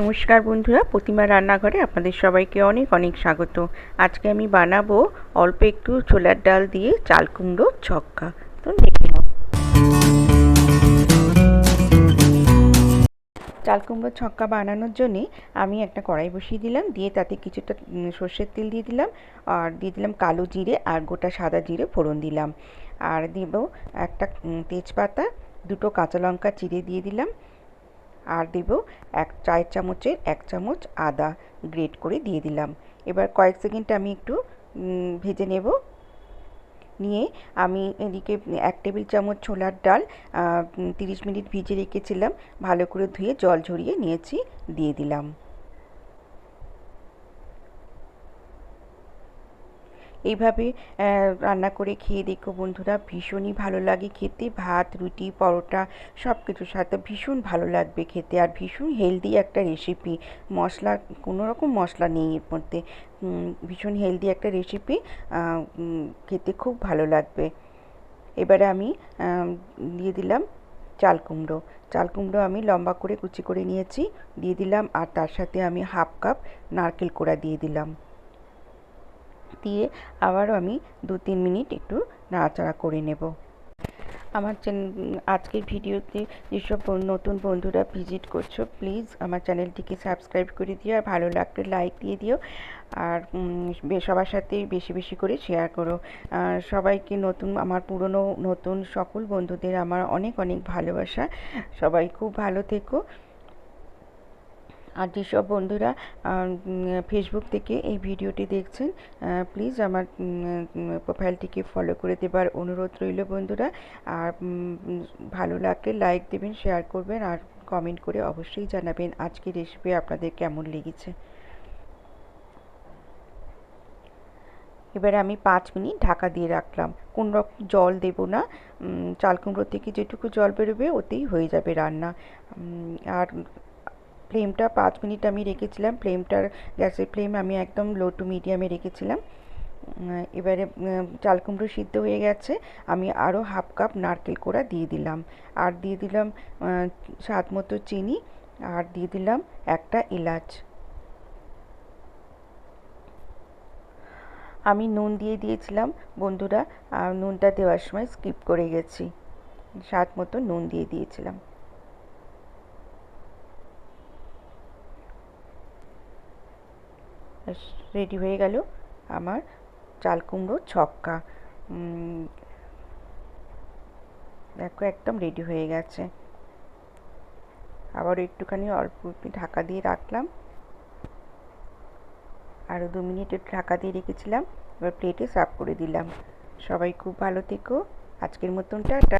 নমস্কার বন্ধুরা, প্রতিমা রান্নাঘরে আপনাদের সবাইকে অনেক অনেক স্বাগত। আজকে আমি বানাবো অল্প একটু ছোলার ডাল দিয়ে চাল কুমড়ো ছক্কা। তো দেখে নাও। চাল কুমড়ো ছক্কা বানানোর জন্যে আমি একটা কড়াই বসিয়ে দিলাম, দিয়ে তাতে কিছুটা সর্ষের তেল দিয়ে দিলাম, আর দিয়ে দিলাম কালো জিরে আর গোটা সাদা জিরে ফোড়ন দিলাম। আর দেব একটা তেজপাতা, দুটো কাঁচা লঙ্কা চিড়ে দিয়ে দিলাম আর দেব এক চায়ের চামচের এক চামচ আদা গ্রেট করে দিয়ে দিলাম। এবার কয়েক সেকেন্ড আমি একটু ভেজে নেব। নিয়ে আমি এদিকে এক টেবিল চামচ ছোলার ডাল তিরিশ মিনিট ভিজে রেখেছিলাম। ভালো করে ধুয়ে জল ঝরিয়ে নিয়েছি, দিয়ে দিলাম। এইভাবে রান্না করে খেয়ে দেখো বন্ধুরা, ভীষণই ভালো লাগে খেতে। ভাত, রুটি, পরোটা সব কিছুর সাথে ভীষণ ভালো লাগবে খেতে আর ভীষণ হেলদি একটা রেসিপি মশলা কোনো রকম মশলা নেই এর মধ্যে। ভীষণ হেলদি একটা রেসিপি খেতে খুব ভালো লাগবে। এবারে আমি দিয়ে দিলাম চাল কুমড়ো। চাল কুমড়ো আমি লম্বা করে কুচি করে নিয়েছি, দিয়ে দিলাম আর তার সাথে আমি হাফ কাপ নারকেল কোড়া দিয়ে দিলাম। আবারও আমি দু তিন মিনিট একটু নাড়াচাড়া করে নেব। আমার আজকের ভিডিওতে যেসব নতুন বন্ধুরা ভিজিট করছ, প্লিজ আমার চ্যানেলটিকে সাবস্ক্রাইব করে দিও আর ভালো লাগলে লাইক দিয়ে দিও। আর সবার সাথে বেশি বেশি করে শেয়ার করো। সবাইকে নতুন, আমার পুরনো, নতুন সকল বন্ধুদের আমার অনেক অনেক ভালোবাসা। সবাই খুব ভালো থেকো। আর যেসব বন্ধুরা ফেসবুক থেকে এই ভিডিওটি দেখছেন প্লিজ আমার প্রোফাইলটিকে ফলো করে দেবার অনুরোধ রইল বন্ধুরা। আর ভালো লাগলে লাইক দেবেন শেয়ার করবেন আর কমেন্ট করে অবশ্যই জানাবেন আজকের রেসিপি আপনাদের কেমন লেগেছে। এবারে আমি পাঁচ মিনিট ঢাকা দিয়ে রাখলাম। কোন রকম জল দেব না চাল কুমড়ো থেকে যেটুকু জল বেরোবে, ওতেই হয়ে যাবে রান্না। আর ফ্লেমটা পাঁচ মিনিট আমি রেখেছিলাম। ফ্লেমটার গ্যাসের ফ্লেম আমি একদম লো টু মিডিয়ামে রেখেছিলাম। এবারে চাল কুমড়ো সিদ্ধ হয়ে গেছে। আমি আরও হাফ কাপ নারকেল কোড়া দিয়ে দিলাম। আর দিয়ে দিলাম স্বাদ মতো চিনি। আর দিয়ে দিলাম একটা এলাচ। আমি নুন দিয়ে দিয়েছিলাম। বন্ধুরা নুনটা দেওয়ার সময় স্কিপ করে গেছি। স্বাদ মতো নুন দিয়ে দিয়েছিলাম। রেডি হয়ে গেল আমার চাল কুমড়ো ছক্কা। দেখো একদম রেডি হয়ে গেছে। আবার একটুখানি অল্প ঢাকা দিয়ে রাখলাম। আরও দু মিনিট একটু ঢাকা দিয়ে রেখেছিলাম, এবার প্লেটে সার্ভ করে দিলাম। সবাই খুব ভালো থেকো। আজকের মতন টাটা।